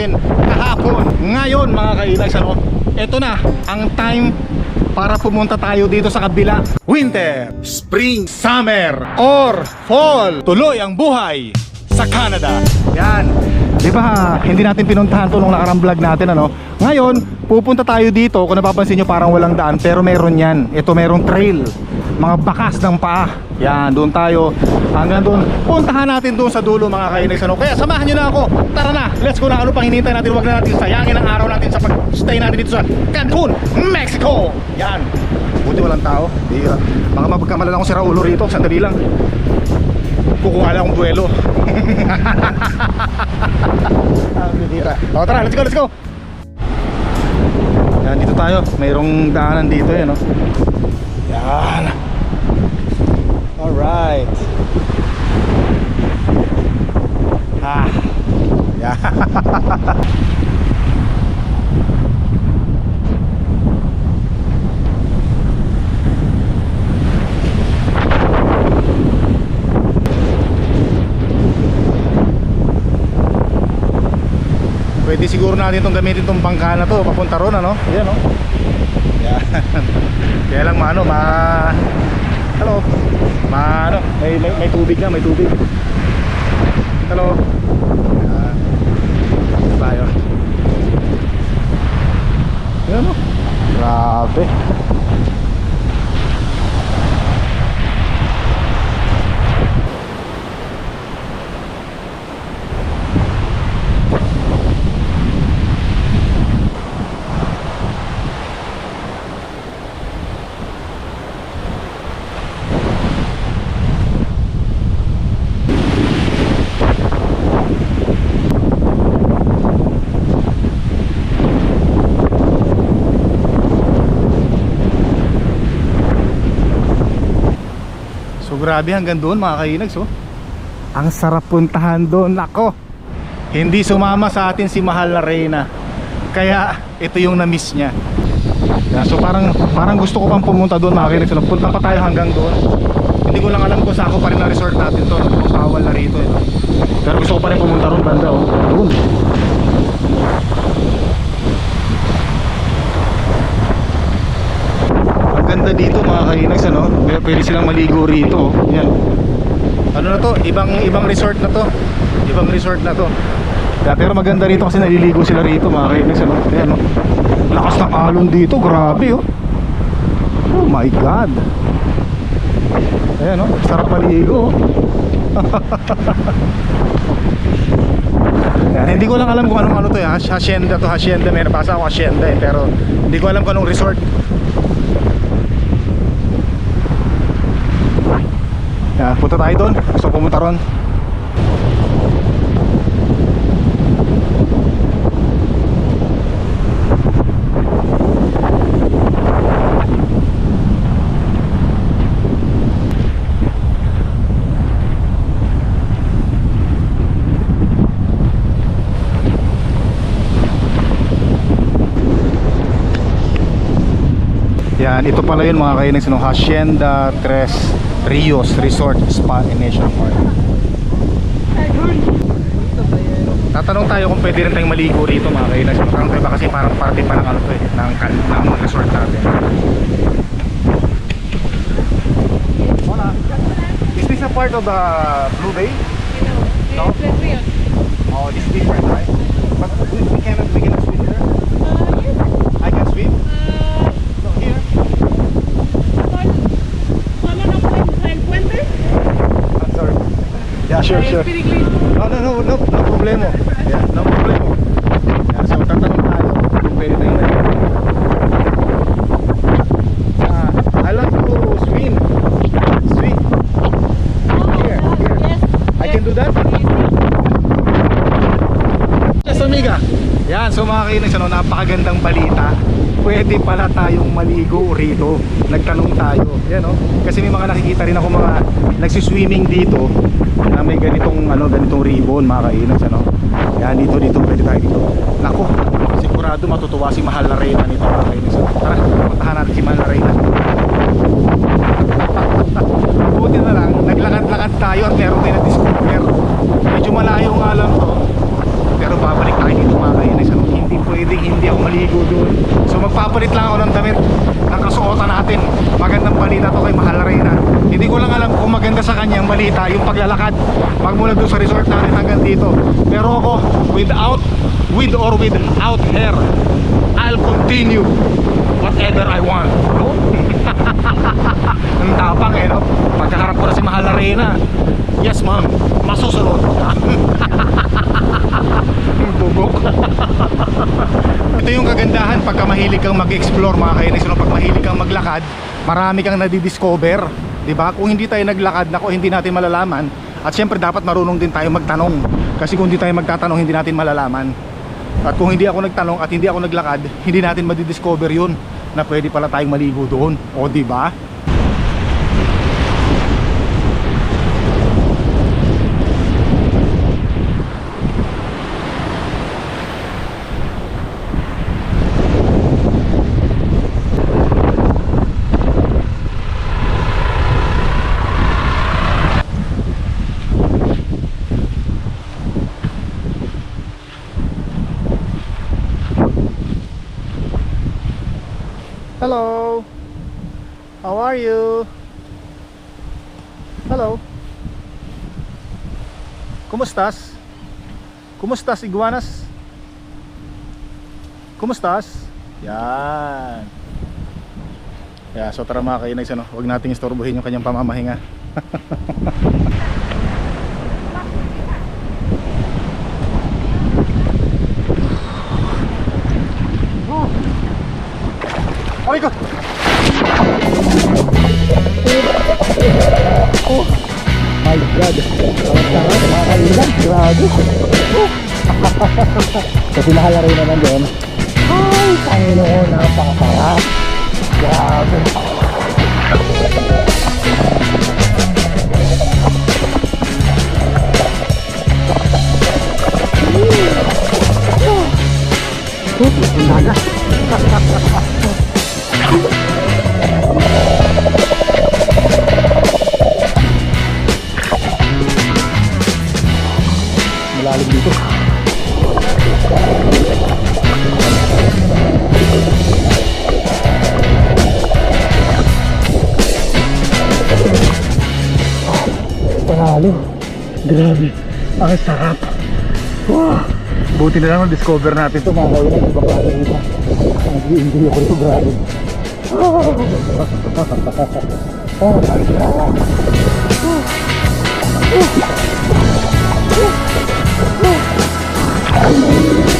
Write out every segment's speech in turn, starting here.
natin kahapon. Ngayon mga kailags, ano, ito na ang time para pumunta tayo dito sa kabila. Winter, Spring, Summer, or Fall. Tuloy ang buhay sa Canada. Yan. Di ba, hindi natin pinuntahan to nung nakarang vlog natin ano. Ngayon, pupunta tayo dito. Kung napapansin nyo parang walang daan, pero meron yan. Ito merong trail. Mga bakas ng paa. Yan, doon tayo. Hanggang doon. Puntahan natin doon sa dulo mga kainags. Ano? Kaya samahan nyo na ako. Tara na, let's go na. Ano pang hinihintay natin? Huwag na natin sayangin ang araw natin sa pag-stay natin dito sa Cancun, Mexico. Yan. Buti walang tao. Di, uh, baka mapagkamalan akong sira ulo rito. Sandali lang. Kukuha lang akong buwelo. Ang bihira. O tara, let's go, let's go. Yan, dito tayo. Mayroong daanan dito eh, no? Yan. Alright. Ah. Yan. Pwede siguro natin itong gamitin itong bangka na to papunta ron ano? Yan no? Kaya lang maano, ma... Hello? Ma ano, may, may, may tubig na, may tubig. Hello? Yan. Dito tayo. Yan no? Grabe. Grabe hanggang doon mga kainags oh. Ang sarap puntahan doon Nako. Hindi sumama sa atin si mahal na Reyna. Kaya ito yung na-miss niya. Yeah, So parang parang gusto ko pang pumunta doon mga kainags. Punta pa tayo hanggang doon. Hindi ko lang alam kung saan ko pa rin na resort natin to bawal na rito eh. Pero gusto ko pa rin pumunta ron banda oh. Doon Ang ganda dito mga kainags ano Kaya Pwede silang maligo rito. Yan Ano na to? Ibang ibang resort na to Ibang resort na to Kaya, Pero maganda rito kasi naliligo sila rito mga kainags ano Ayan. Lakas ng alon dito Grabe oh Oh my god Ayan oh Sarap maligo oh Yan, hindi ko lang alam kung anong ano to eh. Hac- Hacienda to, hacienda. May nabasa ako hacienda eh. Pero hindi ko alam kung anong resort. Yan, punta tayo doon. Gusto pumunta ron. Yan, ito pala yun mga kainags no, Hacienda Tres Rios Resort Spa and Nature Park. Tatanong tayo kung pwede rin tayong maligo rito mga kainags. Tatanong tayo ba kasi parang parte pa ng ano to eh, ng, kan- ng resort natin. Hola. Is this a part of the Blue Bay? No? Oh, it's different, right? But we, we cannot, we cannot swim there? I can swim? No, here? I'm sorry. Yeah, sure, sure. No, no, no, no, no problemo. Yeah, no problemo. Yeah, so tatanong tayo kung pwede tayo na I love to swim. Swim. Here. I can do that? Yes, amiga. Yan, so mga kainis, ano, napakagandang balita. Pwede pala tayong maligo rito. Nagtanong tayo. Yan, no? Kasi may mga nakikita rin ako mga nagsiswimming dito na may ganitong ano, ganitong ribbon, mga kainis, ano. Yan, dito, dito, pwede tayo dito. Nako, sigurado matutuwa si Mahal na Reyna nito, mga kainis. ano. Tara, puntahan natin si Mahal na Reyna. Buti na lang, naglakad-lakad tayo at meron tayo na discover. Medyo malayo nga lang to. Babalik tayo dito mga kainis. Ano, hindi pwedeng hindi ako maligo doon. So magpapalit lang ako ng damit ng kasuotan natin. Magandang balita to kay Mahal Reyna. Hindi ko lang alam kung maganda sa kanya ang balita, yung paglalakad. Magmula doon sa resort natin hanggang dito. Pero ako, without, with or without hair, I'll continue whatever I want. No? Ang tapang eh, no? Pagkaharap ko na si Mahal Arena. Yes, ma'am. Masusunod. Ito yung kagandahan pagka mahilig kang mag-explore mga kainis. No? Pag mahilig kang maglakad, marami kang nadidiscover. Di ba? Kung hindi tayo naglakad, nako hindi natin malalaman. At syempre dapat marunong din tayo magtanong. Kasi kung hindi tayo magtatanong, hindi natin malalaman. At kung hindi ako nagtanong at hindi ako naglakad, hindi natin madidiscover yun na pwede pala tayong maligo doon. O di ba? Hello. How are you? Hello. Kumustas? Kumustas iguanas? Kumustas? Yan. Yeah, so tara mga kainags, ano, huwag nating istorbohin yung kanyang pamamahinga. mahal Buti na lang na-discover natin ito mga kailan. Ibang dito. Nag-i-enjoy ako ito. Grabe. Oh, my God. Grabe,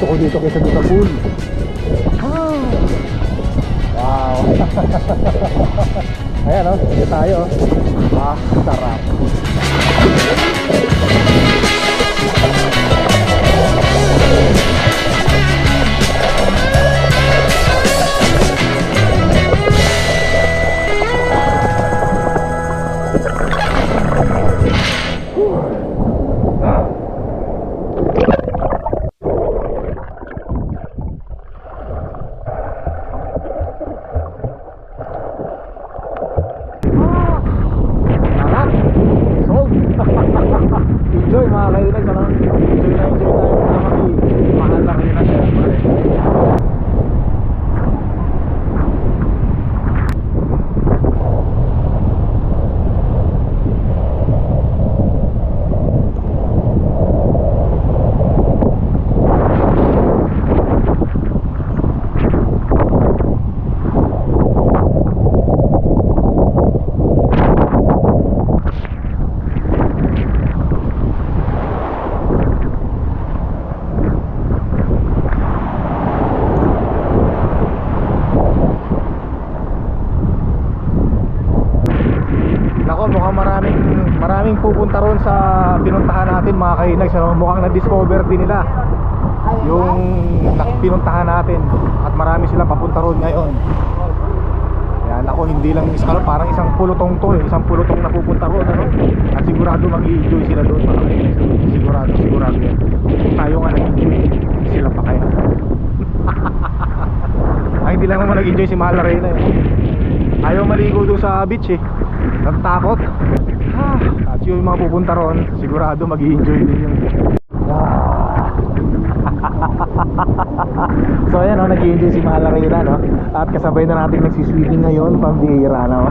gusto ko dito kaysa dito pool. Ah. Wow. Ayan o, oh, sige tayo. Ah, sarap. Kainags. Ano? Mukhang na-discover din nila yung pinuntahan natin at marami sila papunta ron ngayon. Yan ako hindi lang is ano, parang isang pulutong to, eh, isang pulutong na pupunta ron ano. At sigurado mag-enjoy sila doon mga kainags. Sigurado, sigurado yan. Tayo nga nag-enjoy, sila pa kaya. Ay, hindi lang naman nag-enjoy si Mahal na Reyna eh. Ayaw maligo doon sa beach eh. Natatakot. Ah, At yung mga pupunta ron, sigurado mag enjoy din yung... So ayan o, nag enjoy si Mahal na Reyna no? At kasabay na natin nagsiswimming ngayon, pambihira na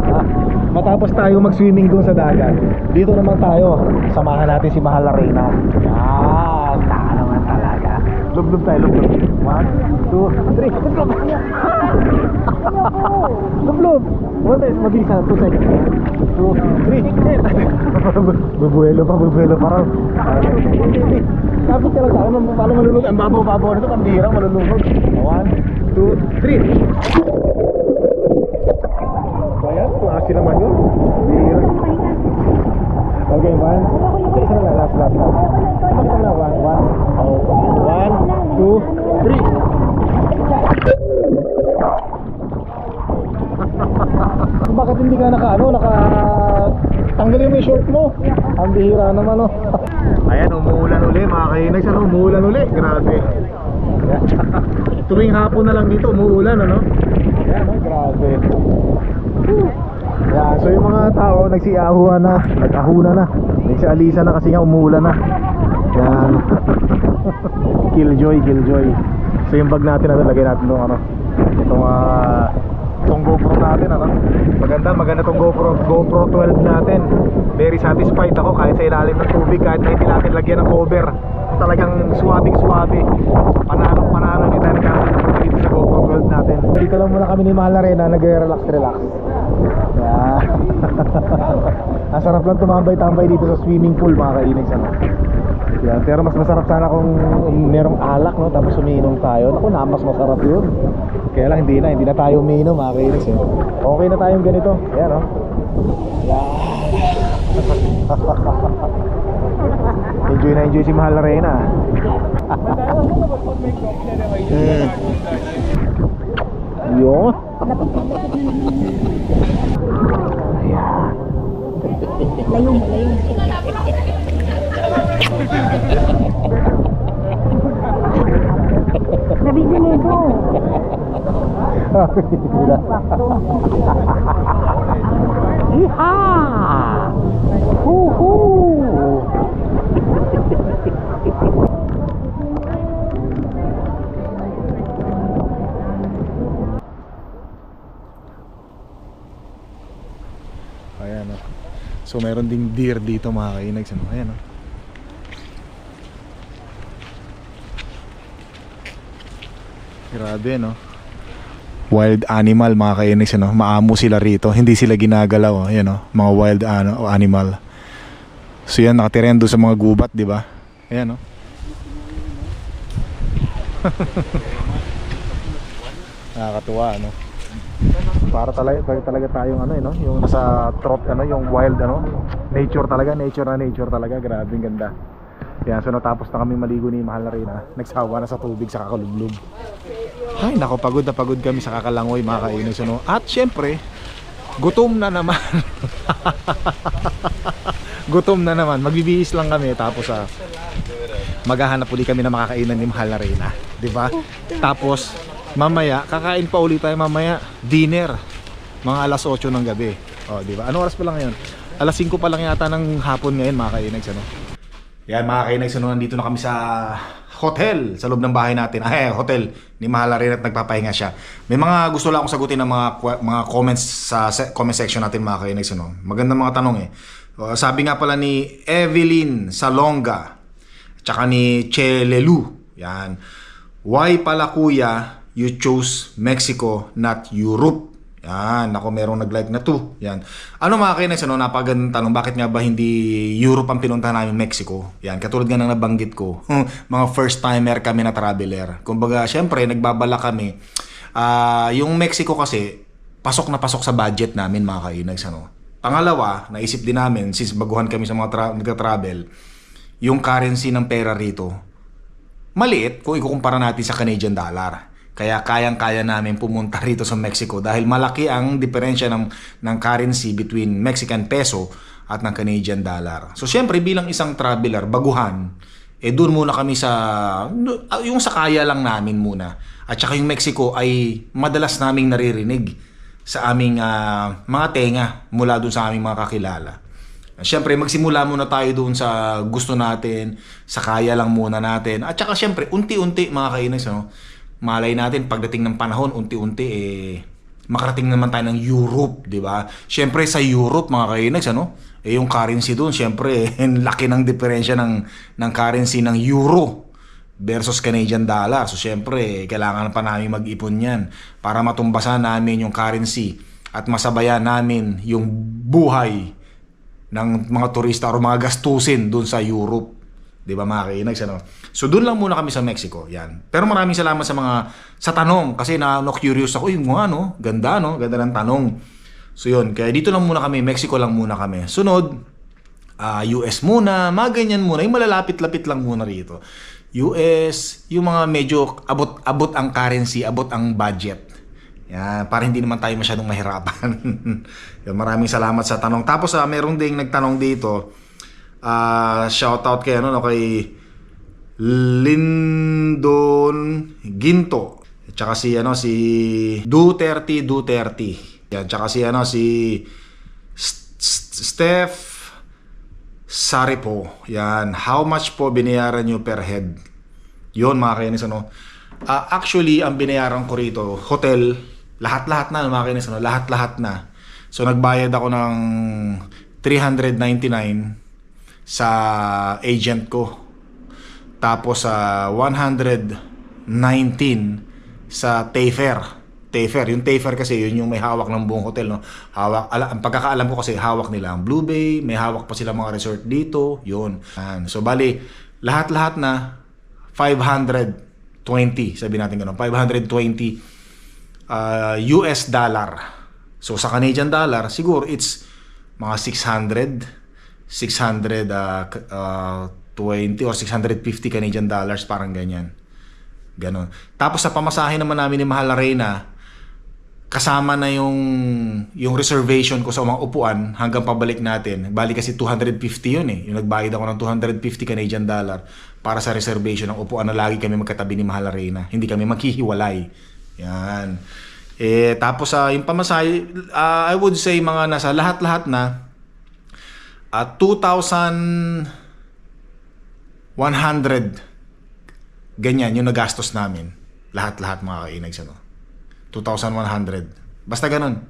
Matapos tayo mag-swimming doon sa dagat, dito naman tayo, samahan natin si Mahal na Reyna. Yan, taka naman talaga. Lub-lub tayo, lub-lub. One, two, three. Let's go! Lub-lub! One time, mabilis na, two seconds. Two, three, hit! bubuelo pa, bubuelo pa raw. Kapit ka lang sa akin, paano malulog? Ang babaw-babaw nito, pambihirang malulunod. One, two, three. So ayan, klase naman yun. Bihira. Okay, one. Isa, isa lang, last, last, last. Bakit hindi ka naka ano, naka tanggalin mo yung short mo? Ang bihira naman oh. Ayan, umuulan uli mga kainags, ano, umuulan uli. Grabe. Tuwing hapon na lang dito, umuulan ano. Ayan, oh, grabe. Yan, so yung mga tao nagsiahuan na, nag-ahuna na, nagsialisa na kasi nga umuulan na. Yan. killjoy, killjoy. So yung bag natin na lagay natin doon ano. Itong ah itong GoPro natin ano. Maganda, maganda tong GoPro GoPro 12 natin. Very satisfied ako kahit sa ilalim ng tubig kahit na hindi lagyan ng cover. Talagang swabing swabe. Panalo panalo ni tayo dito sa GoPro 12 natin. Dito lang muna kami ni Mahal Arena nag-relax relax. Yeah. Ang sarap lang tumambay-tambay dito sa swimming pool mga kainags ano. Yan, pero mas masarap sana kung um, merong alak no tapos umiinom tayo. Naku, na mas masarap 'yun. Kaya lang hindi na, hindi na tayo umiinom mga kainags eh. Okay na tayong ganito. Ayan oh. Yan. enjoy na enjoy si Mahal na Reyna. mm. Yun. Layo mo, layo mo. Nabibili ko. Iha! Hoo-hoo! Ayan o. So meron ding deer dito mga kainags. Ano? Ayan o. Grabe no. Wild animal mga kainags ano. Maamo sila rito. Hindi sila ginagalaw. oh. Ayan o. Mga wild ano, animal. So yan nakatira yan sa mga gubat, di ba? Ayan o. Nakakatuwa ano. Para talaga talaga, talaga tayong ano, eh, no? yung nasa trop ano, yung wild ano, nature talaga, nature na nature talaga, grabe ganda. Yan, so natapos na kami maligo ni Mahal na Reyna. Nagsawa na sa tubig sa kakalublob. Ay, nako, pagod na pagod kami sa kakalangoy mga kainis. Ano? At syempre, gutom na naman. gutom na naman. Magbibihis lang kami tapos ah, maghahanap uli kami na makakainan ni Mahal na Reyna. ba? Tapos mamaya kakain pa ulit tayo mamaya dinner. Mga alas 8 ng gabi. Oh, 'di ba? Ano oras pa lang ngayon? Alas 5 pa lang yata ng hapon ngayon mga kainags ano. Yan mga kainags ano, nandito na kami sa hotel sa loob ng bahay natin. Ay, hotel ni Mahal rin at nagpapahinga siya. May mga gusto lang akong sagutin ng mga mga comments sa se- comment section natin mga kainags ano. Magandang mga tanong eh. Uh, sabi nga pala ni Evelyn Salonga tsaka ni Che Lelu. Yan. Why pala kuya you chose Mexico not Europe? Yan, ako merong nag-like na to. Yan. Ano mga kainis, ano, napagandang tanong, bakit nga ba hindi Europe ang pinuntahan namin Mexico? Yan, katulad nga ng nabanggit ko, mga first timer kami na traveler. Kumbaga, syempre, nagbabala kami. Ah, yung Mexico kasi, pasok na pasok sa budget namin mga kainags, ano. Pangalawa, naisip din namin, since baguhan kami sa mga tra- nagka-travel, yung currency ng pera rito, maliit kung ikukumpara natin sa Canadian dollar. Kaya kayang-kaya namin pumunta rito sa Mexico dahil malaki ang diferensya ng, ng currency between Mexican peso at ng Canadian dollar. So syempre bilang isang traveler, baguhan, eh doon muna kami sa, yung sa kaya lang namin muna. At saka yung Mexico ay madalas naming naririnig sa aming ah, mga tenga mula doon sa aming mga kakilala. Siyempre, magsimula muna tayo doon sa gusto natin, sa kaya lang muna natin. At saka siyempre, unti-unti mga kainis, ano, malay natin pagdating ng panahon, unti-unti eh makarating naman tayo ng Europe, di ba? Siyempre sa Europe mga kainis, ano, eh yung currency doon, siyempre, eh, laki ng diferensya ng ng currency ng euro versus Canadian dollar. So syempre, kailangan pa namin mag-ipon yan para matumbasan namin yung currency at masabayan namin yung buhay ng mga turista o mga gastusin doon sa Europe. 'Di ba mga kainags ano? So doon lang muna kami sa Mexico, 'yan. Pero maraming salamat sa mga sa tanong kasi na no, curious ako, yung mga no, ganda no, ganda ng tanong. So yun, kaya dito lang muna kami, Mexico lang muna kami. Sunod, ah, US muna, mga ganyan muna, yung malalapit-lapit lang muna rito. US, yung mga medyo abot abot ang currency, abot ang budget. Yan, para hindi naman tayo masyadong mahirapan. Maraming salamat sa tanong. Tapos ah, meron ding nagtanong dito. Ah, shout out kay ano no kay Lindon Ginto. At saka si ano si Duterte Duterte. Yan, tsaka si ano si Steph Saripo. Yan, how much po binayaran nyo per head? Yon mga kainis ano. Ah, actually, ang binayaran ko rito, hotel, lahat-lahat na mga kainis ano, lahat-lahat na. So nagbayad ako ng 399 sa agent ko. Tapos sa 119 sa Tayfair. Tayfair, yung Tayfair kasi yun yung may hawak ng buong hotel no. Hawak ala, ang pagkakaalam ko kasi hawak nila ang Blue Bay, may hawak pa sila mga resort dito, yun. Yan. So bali lahat-lahat na 520, sabi natin ganun, 520 uh, US dollar. So sa Canadian dollar, siguro it's mga 600 600 uh, uh, 20 or 650 Canadian dollars parang ganyan. Ganon. Tapos sa pamasahe naman namin ni Mahal Arena, kasama na yung yung reservation ko sa mga upuan hanggang pabalik natin. Bali kasi 250 yun eh. Yung nagbayad ako ng 250 Canadian dollar para sa reservation ng upuan na lagi kami magkatabi ni Mahal Arena. Hindi kami maghihiwalay. Yan. Eh, tapos sa yung pamasahe, ah, I would say mga nasa lahat-lahat na at 2,100 ganyan yung nagastos namin. Lahat-lahat mga kainags ano. 2,100. Basta ganun.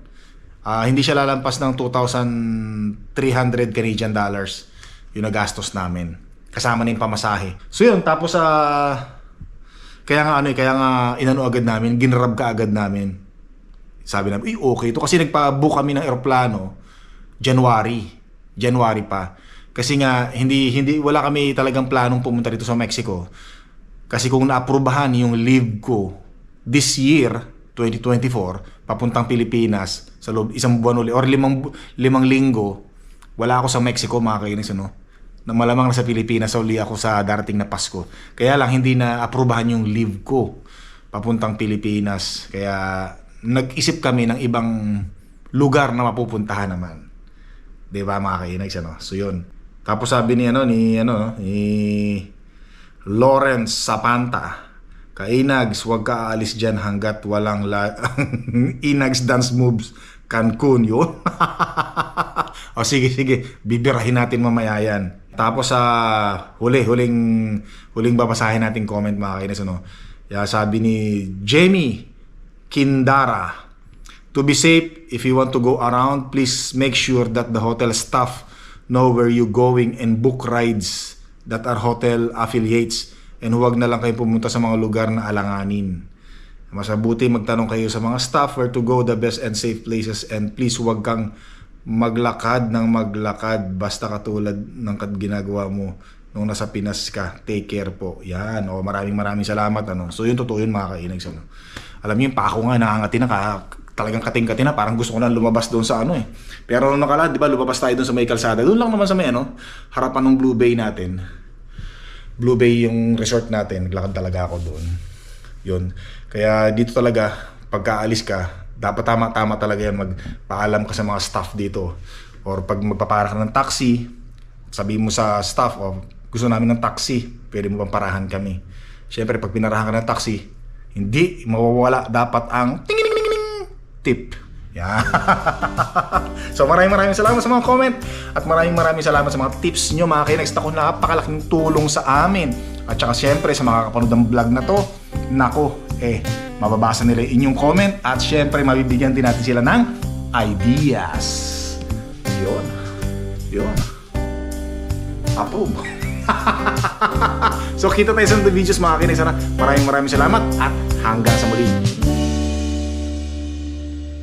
Ah, hindi siya lalampas ng 2,300 Canadian dollars yung nagastos namin. Kasama na yung pamasahe. So yun, tapos sa kaya nga ano eh, kaya nga inano agad namin, ginrab ka agad namin. Sabi namin, "Uy, okay to kasi nagpa-book kami ng eroplano January. January pa. Kasi nga hindi hindi wala kami talagang planong pumunta dito sa Mexico. Kasi kung naaprubahan yung leave ko this year, 2024, papuntang Pilipinas sa loob isang buwan uli or limang limang linggo, wala ako sa Mexico mga kainis ano. Na malamang nasa Pilipinas uli ako sa darating na Pasko. Kaya lang hindi na aprubahan yung leave ko papuntang Pilipinas. Kaya nag-isip kami ng ibang lugar na mapupuntahan naman. 'Di ba mga kainags ano? So 'yun. Tapos sabi ni ano ni ano ni Lawrence Sapanta. Kainags, huwag ka aalis dyan hanggat walang la- Inags dance moves Cancun yun. o sige, sige. Bibirahin natin mamaya yan. Tapos sa huli, huling, huling babasahin natin comment mga kainis. Ano? Ya, sabi ni Jamie Kindara, To be safe, if you want to go around, please make sure that the hotel staff know where you going and book rides that are hotel affiliates and huwag na lang kayo pumunta sa mga lugar na alanganin. Mas mabuti magtanong kayo sa mga staff where to go the best and safe places and please huwag kang maglakad ng maglakad basta katulad ng ginagawa mo nung nasa Pinas ka. Take care po. Yan. O, maraming maraming salamat. Ano. So yun totoo yun mga kainags. Ano. Alam niyo yung pa ako nga nakangati na ka, talagang kating-kati na. Parang gusto ko na lumabas doon sa ano eh. Pero nung nakala, di ba, lumabas tayo doon sa may kalsada. Doon lang naman sa may ano, harapan ng Blue Bay natin. Blue Bay yung resort natin. Naglakad talaga ako doon. Yun. Kaya dito talaga, pagkaalis ka, dapat tama-tama talaga yan magpaalam ka sa mga staff dito. Or pag magpapara ka ng taxi, sabihin mo sa staff, oh, gusto namin ng taxi, pwede mo bang parahan kami. Siyempre, pag pinarahan ka ng taxi, hindi mawawala dapat ang ting tip. Yan. so maraming maraming salamat sa mga comment at maraming maraming salamat sa mga tips nyo mga kinags. Ako napakalaking tulong sa amin. At saka syempre sa mga kapanood ng vlog na to, nako, eh, mababasa nila yung inyong comment at syempre mabibigyan din natin sila ng ideas. Yun. Yun. Approve. so kita tayo sa mga videos mga. Sana Maraming maraming salamat at hanggang sa muli.